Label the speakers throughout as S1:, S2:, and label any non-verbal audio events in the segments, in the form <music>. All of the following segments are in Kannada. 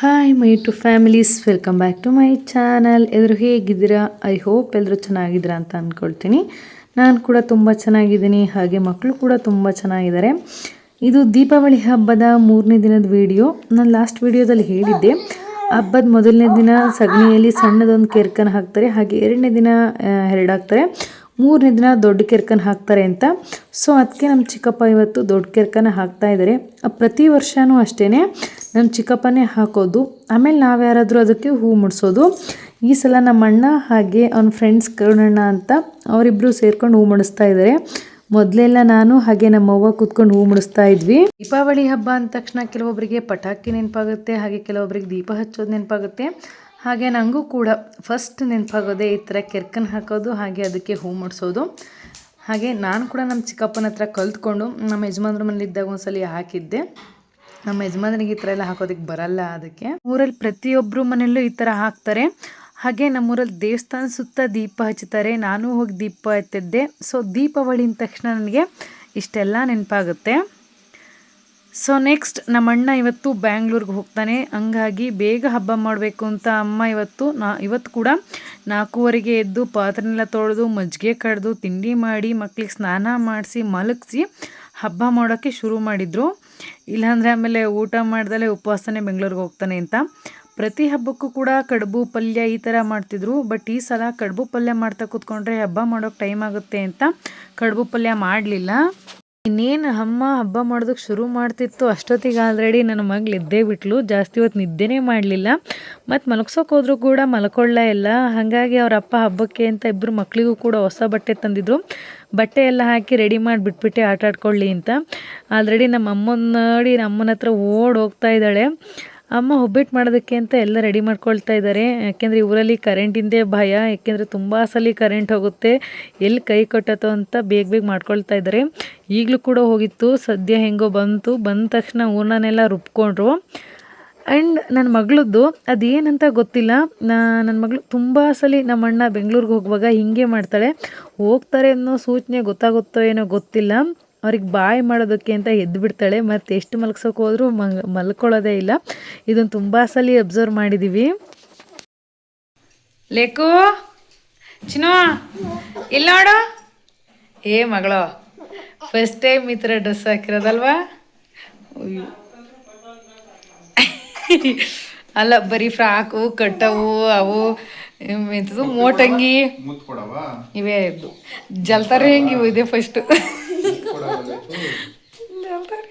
S1: Hi my to families welcome back to my channel ಎಲ್ಲರೂ ಹೇಗಿದ್ದೀರಾ? ಐ ಹೋಪ್ ಎಲ್ಲರೂ ಚೆನ್ನಾಗಿದ್ದೀರಾ ಅಂತ ಅಂದ್ಕೊಳ್ತೀನಿ ನಾನು ಕೂಡ ತುಂಬ ಚೆನ್ನಾಗಿದ್ದೀನಿ. ಹಾಗೆ ಮಕ್ಕಳು ಕೂಡ ತುಂಬ ಚೆನ್ನಾಗಿದ್ದಾರೆ. ಇದು ದೀಪಾವಳಿ ಹಬ್ಬದ ಮೂರನೇ ದಿನದ ವಿಡಿಯೋ ನಾನು ಲಾಸ್ಟ್ ವಿಡಿಯೋದಲ್ಲಿ ಹೇಳಿದ್ದೆ. ಹಬ್ಬದ ಮೊದಲನೇ ದಿನ ಸಗಣಿಯಲ್ಲಿ ಸಣ್ಣದೊಂದು ಕೆರ್ಕನ್ ಹಾಕ್ತಾರೆ. ಹಾಗೆ ಎರಡನೇ ದಿನ ಎರಡಾಗ್ತಾರೆ ಮೂರನೇ ದಿನ ದೊಡ್ಡ ಕೆರ್ಕನ್ ಹಾಕ್ತಾರೆ ಅಂತ. ಸೊ ಅದಕ್ಕೆ ನಮ್ಮ ಚಿಕ್ಕಪ್ಪ ಇವತ್ತು ದೊಡ್ಡ ಕೆರ್ಕನ ಹಾಕ್ತಾ ಇದ್ದಾರೆ. ಪ್ರತಿ ವರ್ಷವೂ ಅಷ್ಟೇ ನಮ್ಮ ಚಿಕ್ಕಪ್ಪನೇ ಹಾಕೋದು. ಆಮೇಲೆ ನಾವು ಯಾರಾದರೂ ಅದಕ್ಕೆ ಹೂ ಮುಡಿಸೋದು. ಈ ಸಲ ನಮ್ಮ ಅಣ್ಣ ಹಾಗೆ ಅವ್ನ ಫ್ರೆಂಡ್ಸ್ ಕರುಣಣ್ಣ ಅಂತ ಅವರಿಬ್ಬರು ಸೇರ್ಕೊಂಡು ಹೂ ಮುಡಿಸ್ತಾ ಇದ್ದಾರೆ ಮೊದಲೆಲ್ಲ ನಾನು ಹಾಗೆ ನಮ್ಮವ್ವ ಕೂತ್ಕೊಂಡು ಹೂ ಮುಡಿಸ್ತಾ ಇದ್ವಿ. ದೀಪಾವಳಿ ಹಬ್ಬ ಅಂದ ತಕ್ಷಣ ಕೆಲವೊಬ್ಬರಿಗೆ ಪಟಾಕಿ ನೆನಪಾಗುತ್ತೆ, ಹಾಗೆ ಕೆಲವೊಬ್ಬರಿಗೆ ದೀಪ ಹಚ್ಚೋದು ನೆನಪಾಗುತ್ತೆ. ಹಾಗೆ ನನಗೂ ಕೂಡ ಫಸ್ಟ್ ನೆನಪಾಗೋದೇ ಈ ಥರ ಕೆರ್ಕನ್ ಹಾಕೋದು, ಹಾಗೆ ಅದಕ್ಕೆ ಹೂ ಮುಡಿಸೋದು. ಹಾಗೆ ನಾನು ಕೂಡ ನಮ್ಮ ಚಿಕ್ಕಪ್ಪನ ಹತ್ರ ಕಲ್ತ್ಕೊಂಡು ನಮ್ಮ ಯಜಮಾನ್ರ ಮನೇಲಿದ್ದಾಗ ಒಂದ್ಸಲಿ ಹಾಕಿದ್ದೆ. ನಮ್ಮ ಯಜಮಾನನಿಗೆ ಈ ಥರ ಎಲ್ಲ ಹಾಕೋದಕ್ಕೆ ಬರಲ್ಲ ಅದಕ್ಕೆ. ಊರಲ್ಲಿ ಪ್ರತಿಯೊಬ್ಬರು ಮನೆಯಲ್ಲೂ ಈ ಥರ ಹಾಕ್ತಾರೆ. ಹಾಗೆ ನಮ್ಮೂರಲ್ಲಿ ದೇವಸ್ಥಾನ ಸುತ್ತ ದೀಪ ಹಚ್ಚುತ್ತಾರೆ. ನಾನು ಹೋಗಿ ದೀಪ ಎತ್ತಿದ್ದೆ. ಸೊ ದೀಪಾವಳಿ ಅಂದ ತಕ್ಷಣ ನನಗೆ ಇಷ್ಟೆಲ್ಲ ನೆನಪಾಗುತ್ತೆ. ಸೊ ನೆಕ್ಸ್ಟ್ ನಮ್ಮ ಅಣ್ಣ ಇವತ್ತು ಬ್ಯಾಂಗ್ಳೂರಿಗೆ ಹೋಗ್ತಾನೆ. ಹಂಗಾಗಿ ಬೇಗ ಹಬ್ಬ ಮಾಡಬೇಕು ಅಂತ ಅಮ್ಮ ಇವತ್ತು ನಾ, ಇವತ್ತು ಕೂಡ ನಾಲ್ಕೂವರೆಗೆ ಎದ್ದು ಪಾತ್ರೆನೆಲ್ಲ ತೊಳೆದು ಮಜ್ಜಿಗೆ ಕಡ್ದು ತಿಂಡಿ ಮಾಡಿ ಮಕ್ಳಿಗೆ ಸ್ನಾನ ಮಾಡಿಸಿ ಮಲಗಿಸಿ ಹಬ್ಬ ಮಾಡೋಕ್ಕೆ ಶುರು ಮಾಡಿದರು. ಇಲ್ಲಾಂದರೆ ಆಮೇಲೆ ಊಟ ಮಾಡ್ದಲೇ ಉಪವಾಸನೆ ಬೆಂಗಳೂರಿಗೆ ಹೋಗ್ತಾನೆ ಅಂತ. ಪ್ರತಿ ಹಬ್ಬಕ್ಕೂ ಕೂಡ ಕಡುಬು ಪಲ್ಯ ಈ ಥರ ಮಾಡ್ತಿದ್ರು. ಬಟ್ ಈ ಸಲ ಕಡುಬು ಪಲ್ಯ ಮಾಡ್ತಾ ಕೂತ್ಕೊಂಡ್ರೆ ಹಬ್ಬ ಮಾಡೋಕ್ಕೆ ಟೈಮ್ ಆಗುತ್ತೆ ಅಂತ ಕಡುಬು ಪಲ್ಯ ಮಾಡಲಿಲ್ಲ. ಇನ್ನೇನು ಅಮ್ಮ ಹಬ್ಬ ಮಾಡೋದಕ್ಕೆ ಶುರು ಮಾಡ್ತಿತ್ತು ಅಷ್ಟೊತ್ತಿಗೆ ಆಲ್ರೆಡಿ ನನ್ನ ಮಗಳು ಇದ್ದೇ ಬಿಟ್ಲು. ಜಾಸ್ತಿ ಹೊತ್ತು ನಿದ್ದೆನೇ ಮಾಡಲಿಲ್ಲ. ಮತ್ತು ಮಲಗ್ಸೋಕೆ ಹೋದ್ರೂ ಕೂಡ ಮಲ್ಕೊಳ್ಳೇ ಇಲ್ಲ. ಹಾಗಾಗಿ ಅವರ ಅಪ್ಪ ಹಬ್ಬಕ್ಕೆ ಅಂತ ಇಬ್ಬರು ಮಕ್ಕಳಿಗೂ ಕೂಡ ಹೊಸ ಬಟ್ಟೆ ತಂದಿದ್ರು. ಬಟ್ಟೆ ಎಲ್ಲ ಹಾಕಿ ರೆಡಿ ಮಾಡಿ ಬಿಟ್ಬಿಟ್ಟೆ ಆಟ ಆಡ್ಕೊಳ್ಳಿ ಅಂತ. ಆಲ್ರೆಡಿ ನಮ್ಮ ಅಮ್ಮನ ನೋಡಿ ನಮ್ಮ ಅಮ್ಮನ ಹತ್ರ ಓಡ್ ಹೋಗ್ತಾ ಇದ್ದಾಳೆ. ಅಮ್ಮ ಒಬ್ಬಿಟ್ಟು ಮಾಡೋದಕ್ಕೆ ಅಂತ ಎಲ್ಲ ರೆಡಿ ಮಾಡ್ಕೊಳ್ತಾ ಇದ್ದಾರೆ. ಯಾಕೆಂದರೆ ಊರಲ್ಲಿ ಕರೆಂಟಿಂದೇ ಭಯ. ಯಾಕೆಂದರೆ ತುಂಬ ಸಲ ಕರೆಂಟ್ ಹೋಗುತ್ತೆ. ಎಲ್ಲಿ ಕೈ ಕಟ್ಟತ್ತೋ ಅಂತ ಬೇಗ ಬೇಗ ಮಾಡ್ಕೊಳ್ತಾ ಇದ್ದಾರೆ. ಈಗಲೂ ಕೂಡ ಹೋಗಿತ್ತು. ಸದ್ಯ ಹೆಂಗೋ ಬಂತು. ಬಂದ ತಕ್ಷಣ ಊರ್ನನೆಲ್ಲ ರುಬ್ಕೊಂಡ್ರು. ಆ್ಯಂಡ್ ನನ್ನ ಮಗಳದ್ದು ಅದೇನಂತ ಗೊತ್ತಿಲ್ಲ. ನನ್ನ ಮಗಳು ತುಂಬ ಸಲ ನಮ್ಮ ಅಣ್ಣ ಬೆಂಗಳೂರಿಗೆ ಹೋಗುವಾಗ ಹೀಗೆ ಮಾಡ್ತಾಳೆ. ಹೋಗ್ತಾರೆ ಅನ್ನೋ ಸೂಚನೆ ಗೊತ್ತಾಗುತ್ತೋ ಏನೋ ಗೊತ್ತಿಲ್ಲ. ಅವ್ರಿಗೆ ಬಾಯ್ ಮಾಡೋದಕ್ಕೆ ಅಂತ ಎದ್ದು ಬಿಡ್ತಾಳೆ. ಮತ್ತು ಎಷ್ಟು ಮಲಗ್ಸೋಕೆ ಹೋದರೂ ಮಲ್, ಮಲ್ಕೊಳ್ಳೋದೇ ಇಲ್ಲ. ಇದನ್ನು ತುಂಬ ಸಲ ಅಬ್ಸರ್ವ್ ಮಾಡಿದ್ದೀವಿ ಲೇಕು ಚಿನ್ನು ಇಲ್ಲ ನೋಡು. ಏ ಮಗಳು ಫಸ್ಟ್ ಟೈಮ್ ಈ ಥರ ಡ್ರೆಸ್ ಹಾಕಿರೋದಲ್ವಾ? <laughs> ಅಲ್ಲ, ಬರೀ ಫ್ರಾಕು ಕಟ್ಟವು ಅವು. ಎಂಥದ್ದು ಮೋಟಂಗಿ?
S2: ಕೊಡವ
S1: ಇವೇ ಇದ್ದು ಜಲ್ತಾರೆ ಹೆಂಗೆ ಇವು ಇದೆ ಫಸ್ಟ್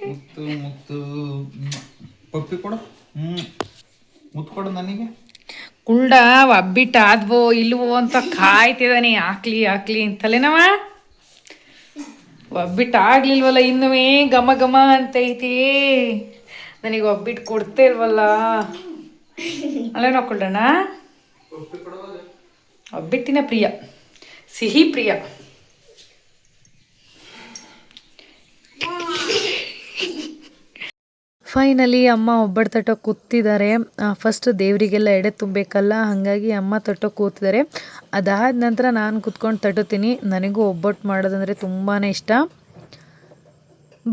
S2: ಮುತ್ತು ಮುತ್ತು. ಪಪ್ಪಿ ಕೊಡು. ಹ್ಮ್. ಮುತ್ತು ಕೊಡು ನನಗೆ.
S1: ಕುಂಡ ಒಬ್ಬಿಟ್ ಆದ್ವೋ ಇಲ್ವೋ ಅಂತ ಕಾಯ್ತಿದ್ದಾನೆ ಹಾಕ್ಲಿ ಹಾಕ್ಲಿ ಅಂತಲೇನವ? ಒಬ್ಬಿಟ್ ಆಗ್ಲಿಲ್ವಲ್ಲ ಇನ್ನುವೇ ಘಮ ಘಮ ಅಂತೈತಿ. ನನಗೆ ಒಬ್ಬಿಟ್ಟು ಕೊಡ್ತೇ ಇಲ್ವಲ್ಲ ಅಲ್ಲೇನೋ ಕೊಳ್ಳೋಣ ಒಬ್ಬಿಟ್ಟಿನ ಪ್ರಿಯ ಸಿಹಿ ಪ್ರಿಯ. ಫೈನಲಿ ಅಮ್ಮ ಒಬ್ಬಟ್ಟು ತಟ್ಟೋ ಕೂತಿದ್ದಾರೆ. ಫಸ್ಟ್ ದೇವರಿಗೆಲ್ಲ ಎಡೆ ತುಂಬಬೇಕಲ್ಲ ಹಾಗಾಗಿ ಅಮ್ಮ ತಟ್ಟೋ ಕೂತಿದ್ದಾರೆ. ಅದಾದ ನಂತರ ನಾನು ಕೂತ್ಕೊಂಡು ತಟ್ಟುತ್ತೀನಿ. ನನಗೂ ಒಬ್ಬಟ್ಟು ಮಾಡೋದಂದರೆ ತುಂಬಾ ಇಷ್ಟ.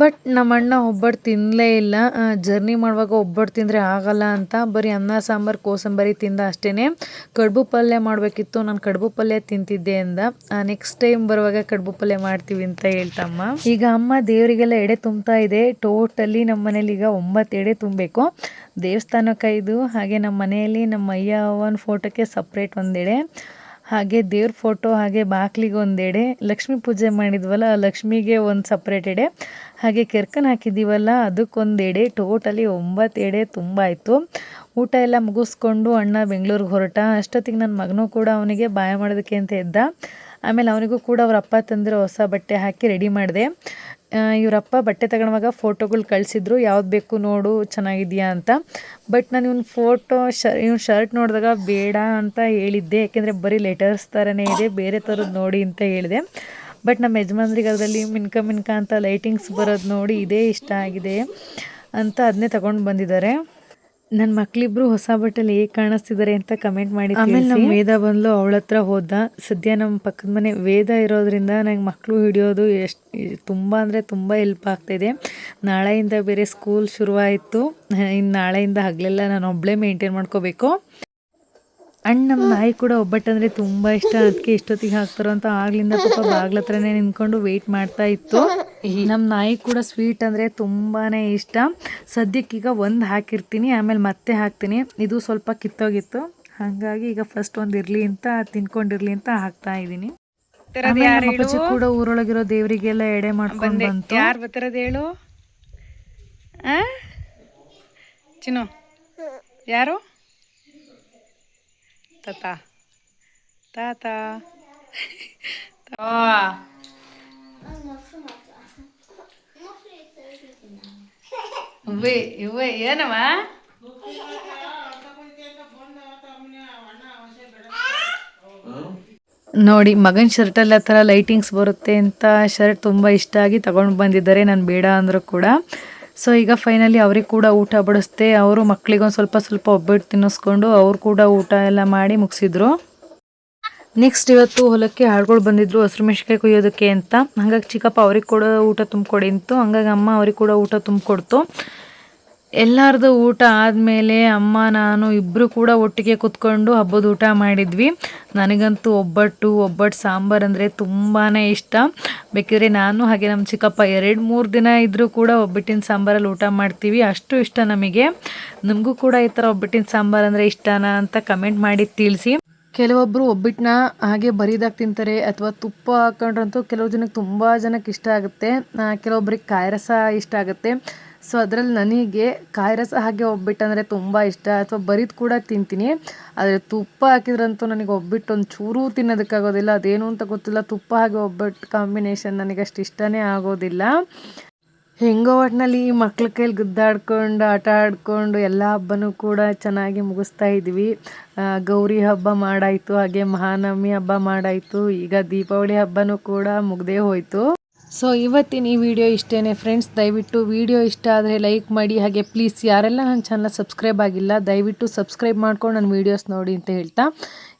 S1: ಬಟ್ ನಮ್ಮ ಅಣ್ಣ ಒಬ್ಬಟ್ಟು ತಿನ್ನಲೇ ಇಲ್ಲ. ಜರ್ನಿ ಮಾಡುವಾಗ ಒಬ್ಬಟ್ಟು ತಿಂದರೆ ಆಗಲ್ಲ ಅಂತ ಬರೀ ಅನ್ನ, ಸಾಂಬಾರು, ಕೋಸಂಬರಿ ತಿಂದ ಅಷ್ಟೇ ಕಡುಬು ಪಲ್ಯ ಮಾಡಬೇಕಿತ್ತು, ನಾನು ಕಡುಬು ಪಲ್ಯ ತಿಂತಿದ್ದೆ ಅಂದ. ನೆಕ್ಸ್ಟ್ ಟೈಮ್ ಬರುವಾಗ ಕಡುಬು ಪಲ್ಯ ಮಾಡ್ತೀವಿ ಅಂತ ಹೇಳ್ತಮ್ಮ. ಈಗ ಅಮ್ಮ ದೇವರಿಗೆಲ್ಲ ಎಡೆ ತುಂಬ್ತಾ ಇದೆ. ಟೋಟಲಿ ನಮ್ಮ ಮನೇಲಿ ಈಗ ಒಂಬತ್ತು ಎಡೆ ತುಂಬಬೇಕು. ದೇವಸ್ಥಾನಕ್ಕೆ ಇದು ಹಾಗೆ ನಮ್ಮ ಮನೆಯಲ್ಲಿ ನಮ್ಮ ಅಯ್ಯ ಅವನ ಫೋಟೋಕ್ಕೆ ಸಪ್ರೇಟ್ ಒಂದೆಡೆ ಹಾಗೆ ದೇವ್ರ ಫೋಟೋ ಹಾಗೆ ಬಾಕ್ಲಿಗೆ ಒಂದೆಡೆ. ಲಕ್ಷ್ಮಿ ಪೂಜೆ ಮಾಡಿದ್ವಲ್ಲ ಲಕ್ಷ್ಮಿಗೆ ಒಂದು ಸಪ್ರೇಟ್ ಎಡೆ. ಹಾಗೆ ಕೆರ್ಕನ್ ಹಾಕಿದ್ದೀವಲ್ಲ ಅದಕ್ಕೊಂದು ಎಡೆ ಟೋಟಲಿ ಒಂಬತ್ತು ಎಡೆ ತುಂಬ ಆಯಿತು. ಊಟ ಎಲ್ಲ ಮುಗಿಸ್ಕೊಂಡು ಅಣ್ಣ ಬೆಂಗಳೂರಿಗೆ ಹೊರಟ. ಅಷ್ಟೊತ್ತಿಗೆ ನನ್ನ ಮಗನೂ ಕೂಡ ಅವನಿಗೆ ಬಾಯ ಮಾಡೋದಕ್ಕೆ ಅಂತ ಇದ್ದ ಆಮೇಲೆ ಅವನಿಗೂ ಕೂಡ ಅವ್ರ ಅಪ್ಪ ತಂದಿರೋ ಹೊಸ ಬಟ್ಟೆ ಹಾಕಿ ರೆಡಿ ಮಾಡಿದೆ. ಇವರಪ್ಪ ಬಟ್ಟೆ ತಗೊಳುವಾಗ ಫೋಟೋಗಳು ಕಳಿಸಿದ್ರು, ಯಾವ್ದು ಬೇಕು ನೋಡು, ಚೆನ್ನಾಗಿದೆಯಾ ಅಂತ. ಬಟ್ ನಾನು ಇವ್ನ ಫೋಟೋ ಶ, ಇವ್ನ ಶರ್ಟ್ ನೋಡಿದಾಗ ಬೇಡ ಅಂತ ಹೇಳಿದ್ದೆ. ಯಾಕೆಂದರೆ ಬರೀ ಲೆಟರ್ಸ್ ಥರನೇ ಇದೆ, ಬೇರೆ ಥರದ್ದು ನೋಡಿ ಅಂತ ಹೇಳಿದೆ. ಬಟ್ ನಮ್ಮ ಯಜಮಾನ್ರಿಗೆ ಅದರಲ್ಲಿ ಮಿನ್ಕ ಮಿನ್ಕ ಅಂತ ಲೈಟಿಂಗ್ಸ್ ಬರೋದು ನೋಡಿ ಇದೇ ಇಷ್ಟ ಆಗಿದೆ ಅಂತ ಅದನ್ನೇ ತಗೊಂಡು ಬಂದಿದ್ದಾರೆ. ನನ್ನ ಮಕ್ಳಿಬ್ರು ಹೊಸ ಬಟ್ಟೆಲಿ ಹೇಗೆ ಕಾಣಿಸ್ತಿದ್ದಾರೆ ಅಂತ ಕಮೆಂಟ್ ಮಾಡಿ ಆಮೇಲೆ ನಮ್ಮ ವೇದ ಬಂದ್ಲು ಅವಳ ಹತ್ರ ಹೋದ. ಸದ್ಯ ನಮ್ಮ ಪಕ್ಕದ ಮನೆ ವೇದ ಇರೋದ್ರಿಂದ ನಂಗೆ ಮಕ್ಕಳು ಹಿಡಿಯೋದು ಎಷ್ಟು ತುಂಬ ಅಂದರೆ ತುಂಬ ಹೆಲ್ಪ್ ಆಗ್ತಾಯಿದೆ ನಾಳೆಯಿಂದ ಬೇರೆ ಸ್ಕೂಲ್ ಶುರುವಾಯಿತು. ಇನ್ನು ನಾಳೆಯಿಂದ ಹಗಲೆಲ್ಲ ನಾನು ಒಬ್ಬಳೇ ಮೇಂಟೈನ್ ಮಾಡ್ಕೋಬೇಕು. ಅಣ್ಣ ನಮ್ಮ ನಾಯಿ ಕೂಡ ಒಬ್ಬಟ್ಟಂದರೆ ತುಂಬ ಇಷ್ಟ. ಅದಕ್ಕೆ ಇಷ್ಟೊತ್ತಿಗೆ ಹಾಕ್ತಾರೋ ಅಂತ ಆಗ್ಲಿಂದ ಪಾಪ ಬಾಗ್ಲ ಹತ್ರನೇ ನಿಂತ್ಕೊಂಡು ವೆಯ್ಟ್ ಮಾಡ್ತಾ ಇತ್ತು. ನಮ್ಮ ನಾಯಿ ಕೂಡ ಸ್ವೀಟ್ ಅಂದರೆ ತುಂಬಾನೇ ಇಷ್ಟ. ಸದ್ಯಕ್ಕೀಗ ಒಂದು ಹಾಕಿರ್ತೀನಿ ಆಮೇಲೆ ಮತ್ತೆ ಹಾಕ್ತೀನಿ. ಇದು ಸ್ವಲ್ಪ ಕಿತ್ತೋಗಿತ್ತು. ಹಾಗಾಗಿ ಈಗ ಫಸ್ಟ್ ಒಂದು ಇರಲಿ ಅಂತ ತಿನ್ಕೊಂಡಿರ್ಲಿ ಅಂತ ಹಾಕ್ತಾ ಇದ್ದೀನಿ. ಕೂಡ ಊರೊಳಗಿರೋ ದೇವರಿಗೆಲ್ಲ ಎಡೆ ಮಾಡ್ಕೊಂಡು ಬಂತು.
S3: ಯಾರು ಬರ್ತಿರೋದು ಹೇಳು? ಆ? ಚಿನ್ನು. ಯಾರು? ತಾತ. ತಾತ. ಏನವ?
S1: ನೋಡಿ, ಮಗನ ಶರ್ಟಲ್ಲಿ ಆ ಥರ ಲೈಟಿಂಗ್ಸ್ ಬರುತ್ತೆ ಅಂತ ಶರ್ಟ್ ತುಂಬ ಇಷ್ಟ ಆಗಿ ತಗೊಂಡು ಬಂದಿದ್ದಾರೆ, ನಾನು ಬೇಡ ಅಂದರೂ ಕೂಡ. ಸೊ ಈಗ ಫೈನಲಿ ಅವ್ರಿಗೆ ಕೂಡ ಊಟ ಬಡಿಸ್ದೆ, ಅವರು ಮಕ್ಕಳಿಗೊಂದು ಸ್ವಲ್ಪ ಸ್ವಲ್ಪ ಒಬ್ಬಟ್ಟು ತಿನ್ನಿಸ್ಕೊಂಡು ಅವ್ರು ಕೂಡ ಊಟ ಎಲ್ಲ ಮಾಡಿ ಮುಗಿಸಿದ್ರು. ನೆಕ್ಸ್ಟ್ ಇವತ್ತು ಹೊಲಕ್ಕೆ ಆಳ್ಗಳು ಬಂದಿದ್ರು ಹಸಿರು ಮೆಣಸಿನ್ಕಾಯಿ ಕುಯ್ಯೋದಕ್ಕೆ ಅಂತ. ಹಂಗಾಗಿ ಚಿಕ್ಕಪ್ಪ ಅವ್ರಿಗೆ ಕೂಡ ಊಟ ತುಂಬಿಕೊಡಿ ಅಂತು ಹಂಗಾಗಿ ಅಮ್ಮ ಅವ್ರಿಗೆ ಕೂಡ ಊಟ ತುಂಬಿಕೊಡ್ತು. ಎಲ್ಲರದು ಊಟ ಆದಮೇಲೆ ಅಮ್ಮ, ನಾನು ಇಬ್ಬರು ಕೂಡ ಒಟ್ಟಿಗೆ ಕುತ್ಕೊಂಡು ಹಬ್ಬದ ಊಟ ಮಾಡಿದ್ವಿ. ನನಗಂತೂ ಒಬ್ಬಟ್ಟು ಒಬ್ಬಟ್ಟು ಸಾಂಬಾರು ಅಂದರೆ ತುಂಬಾ ಇಷ್ಟ. ಬೇಕಿದ್ರೆ ನಾನು ಹಾಗೆ ನಮ್ಮ ಚಿಕ್ಕಪ್ಪ ಎರಡು ಮೂರು ದಿನ ಇದ್ದರೂ ಕೂಡ ಒಬ್ಬಟ್ಟಿನ ಸಾಂಬಾರಲ್ಲಿ ಊಟ ಮಾಡ್ತೀವಿ. ಅಷ್ಟು ಇಷ್ಟ ನಮಗೆ. ನಮಗೂ ಕೂಡ ಈ ಥರ ಒಬ್ಬಟ್ಟಿನ ಸಾಂಬಾರು ಅಂದರೆ ಇಷ್ಟನಾ ಅಂತ ಕಮೆಂಟ್ ಮಾಡಿ ತಿಳಿಸಿ. ಕೆಲವೊಬ್ಬರು ಒಬ್ಬಿಟ್ಟನ್ನ ಹಾಗೆ ಬರಿದಾಗಿ ತಿಂತಾರೆ ಅಥವಾ ತುಪ್ಪ ಹಾಕೊಂಡ್ರಂತೂ ಕೆಲವು ಜನಕ್ಕೆ ತುಂಬ ಜನಕ್ಕೆ ಇಷ್ಟ ಆಗುತ್ತೆ. ಕೆಲವೊಬ್ಬರಿಗೆ ಕೆಲವೊಬ್ರಿಗೆ ಕಾಯಿ ರಸ ಇಷ್ಟ ಆಗುತ್ತೆ. ಸೊ ಅದರಲ್ಲಿ ನನಗೆ ಕಾಯಿ ರಸ ಹಾಗೆ ಒಬ್ಬಿಟ್ಟಂದರೆ ತುಂಬ ಇಷ್ಟ. ಅಥವಾ ಬರಿದು ಕೂಡ ತಿಂತೀನಿ. ಆದರೆ ತುಪ್ಪ ಹಾಕಿದ್ರಂತೂ ನನಗೆ ಒಬ್ಬಿಟ್ಟು ಒಂದು ಚೂರು ತಿನ್ನೋದಕ್ಕಾಗೋದಿಲ್ಲ. ಅದೇನು ಅಂತ ಗೊತ್ತಿಲ್ಲ. ತುಪ್ಪ ಹಾಗೆ ಒಬ್ಬಟ್ಟು ಕಾಂಬಿನೇಷನ್ ನನಗೆ ಅಷ್ಟು ಇಷ್ಟನೇ ಆಗೋದಿಲ್ಲ. ಹೆಂಗೋ ಒಟ್ಟಿನಲ್ಲಿ ಈ ಮಕ್ಳ ಕೈಲಿ ಗುದ್ದಾಡ್ಕೊಂಡು, ಆಟ ಆಡ್ಕೊಂಡು ಎಲ್ಲ ಹಬ್ಬನೂ ಕೂಡ ಚೆನ್ನಾಗಿ ಮುಗಿಸ್ತಾ ಇದ್ವಿ. ಗೌರಿ ಹಬ್ಬ ಮಾಡಾಯಿತು, ಹಾಗೆ ಮಹಾನವಮಿ ಹಬ್ಬ ಮಾಡಾಯಿತು. ಈಗ ದೀಪಾವಳಿ ಹಬ್ಬನೂ ಕೂಡ ಮುಗ್ದೇ ಹೋಯಿತು. ಸೊ ಇವತ್ತಿನ ಈ ವಿಡಿಯೋ ಇಷ್ಟೇ ಫ್ರೆಂಡ್ಸ್ ದಯವಿಟ್ಟು ವಿಡಿಯೋ ಇಷ್ಟ ಆದರೆ ಲೈಕ್ ಮಾಡಿ. ಹಾಗೆ ಪ್ಲೀಸ್ ಯಾರೆಲ್ಲ ನನ್ನ ಚಾನಲ್ ಸಬ್ಸ್ಕ್ರೈಬ್ ಆಗಿಲ್ಲ, ದಯವಿಟ್ಟು ಸಬ್ಸ್ಕ್ರೈಬ್ ಮಾಡ್ಕೊಂಡು ನನ್ನ ವೀಡಿಯೋಸ್ ನೋಡಿ ಅಂತ ಹೇಳ್ತಾ.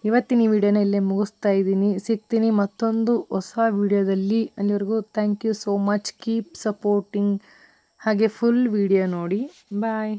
S1: ಇವತ್ತಿನ ಈ ವಿಡಿಯೋನ ಇಲ್ಲೇ ಮುಗಿಸ್ತಾ ಇದ್ದೀನಿ. ಸಿಗ್ತೀನಿ ಮತ್ತೊಂದು ಹೊಸ ವಿಡಿಯೋದಲ್ಲಿ ಅಲ್ಲಿವರೆಗೂ thank you so much keep supporting ಹಾಗೆ ಫುಲ್ ವಿಡಿಯೋ ನೋಡಿ. ಬಾಯ್